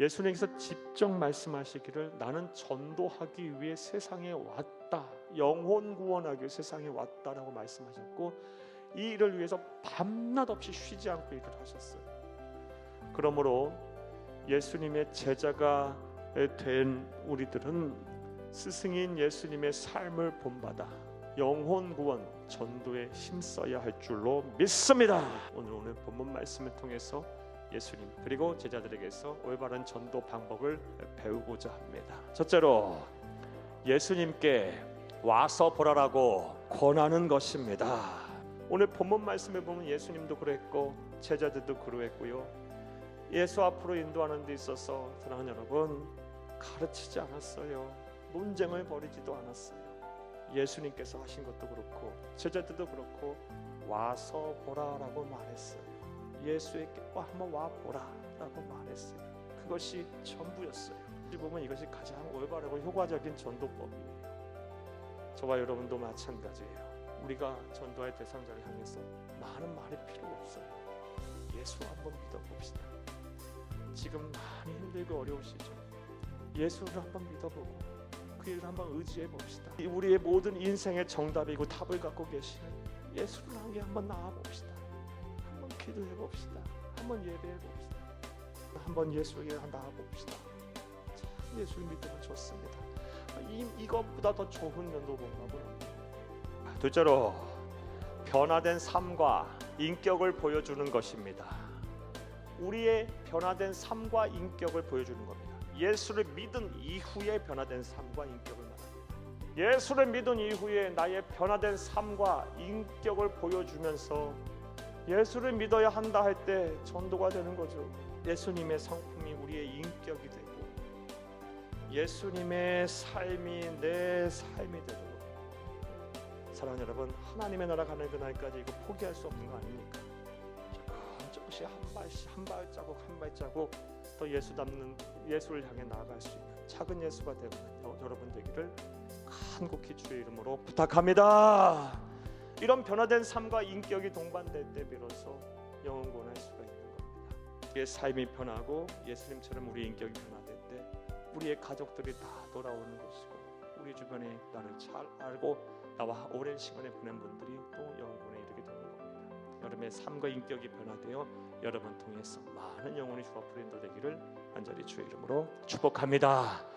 예수님께서 직접 말씀하시기를 나는 전도하기 위해 세상에 왔다. 영혼 구원하기 위해 세상에 왔다라고 말씀하셨고 이 일을 위해서 밤낮 없이 쉬지 않고 일을 하셨어요. 그러므로 예수님의 제자가 된 우리들은 스승인 예수님의 삶을 본받아 영혼 구원 전도에 힘써야 할 줄로 믿습니다. 오늘 오늘 본문 말씀을 통해서 예수님 그리고 제자들에게서 올바른 전도 방법을 배우고자 합니다. 첫째로 예수님께 와서 보라라고 권하는 것입니다. 오늘 본문 말씀에 보면 예수님도 그랬고 제자들도 그러했고요. 예수 앞으로 인도하는 데 있어서 사랑하는 여러분 가르치지 않았어요. 논쟁을 벌이지도 않았어요. 예수님께서 하신 것도 그렇고 제자들도 그렇고 와서 보라라고 말했어요. 예수에게 와 한번 와 보라라고 말했어요. 그것이 전부였어요. 보면 이것이 가장 올바르고 효과적인 전도법이에요. 저와 여러분도 마찬가지예요. 우리가 전도할 대상자를 향해서 많은 말이 필요 없어요. 예수 한번 믿어봅시다. 지금 많이 힘들고 어려우시죠? 예수를 한번 믿어보고 그 일을 한번 의지해 봅시다. 우리의 모든 인생의 정답이고 답을 갖고 계시는 예수를 향해 한번 나아 봅시다. 기도해 봅시다. 한번 예배해 봅시다. 한번 예수에게 나아 봅시다. 참 예수를 믿으면 좋습니다. 이 이것보다 더 좋은 연도 공감은 없네요. 둘째로 변화된 삶과 인격을 보여주는 것입니다. 우리의 변화된 삶과 인격을 보여주는 겁니다. 예수를 믿은 이후에 변화된 삶과 인격을 말합니다. 예수를 믿은 이후에 나의 변화된 삶과 인격을 보여주면서 예수를 믿어야 한다 할 때 전도가 되는 거죠. 예수님의 성품이 우리의 인격이 되고 예수님의 삶이 내 삶이 되도록 사랑하는 여러분 하나님의 나라 가는 그날까지 이거 포기할 수 없는 거 아닙니까? 조금 조금씩 한 발씩 한 발자국 한 발자국 더 예수 닮는 예수를 향해 나아갈 수 있는 작은 예수가 되는 여러분 되기를 간곡히 주의 이름으로 부탁합니다. 이런 변화된 삶과 인격이 동반될 때 비로소 영원 구원할 수가 있는 겁니다. 우리의 삶이 변하고 예수님처럼 우리 인격이 변화될 때 우리의 가족들이 다 돌아오는 것이고 우리 주변에 나를 잘 알고 나와 오랜 시간을 보낸 분들이 또 영원에 이르게 되는 겁니다. 여러분의 삶과 인격이 변화되어 여러분 통해서 많은 영혼이 주 앞으로 인도되기를 간절히 주의 이름으로 축복합니다.